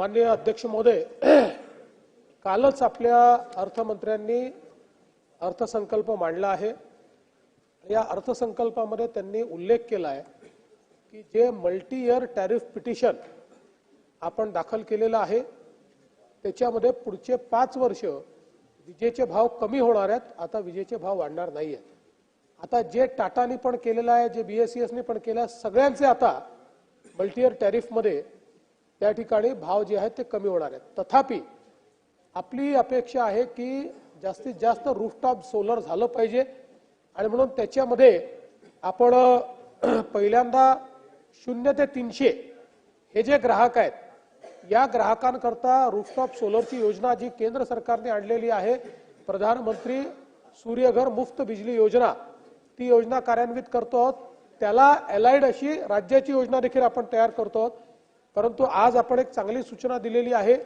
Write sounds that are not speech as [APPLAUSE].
माननीय अध्यक्ष महोदय [CLEARS THROAT] कालच आपल्या अर्थमंत्र्यांनी अर्थसंकल्प मांडला आहे. या अर्थसंकल्पामध्ये त्यांनी उल्लेख केला आहे की जे मल्टी इयर टॅरिफ पिटिशन आपण दाखल केलेलं आहे त्याच्यामध्ये पुढचे पाच वर्ष विजेचे भाव कमी होणार आहेत आता विजेचे भाव वाढणार नाही आहेत आता जे टाटानी पण केलेलं आहे जे बीएसईएसनी पण केलं आहे सगळ्यांचे आता मल्टीइयर टॅरिफमध्ये त्या ठिकाणी भाव जे आहेत ते कमी होणार आहेत. तथापि आपली अपेक्षा आहे की जास्तीत जास्त रूफटॉप सोलर झालं पाहिजे आणि म्हणून त्याच्यामध्ये आपण [CLEARS THROAT] पहिल्यांदा शून्य ते तीनशे हे जे ग्राहक आहेत या ग्राहकांकरता रूफटॉप सोलरची योजना जी केंद्र सरकारने आणलेली आहे प्रधानमंत्री सूर्यघर मुफ्त बिजली योजना ती योजना कार्यान्वित करतो आहोत. त्याला अलाइड अशी राज्याची योजना देखील आपण तयार करतो आहोत. परंतु आज आपण एक चांगली सूचना दिलेली आहे.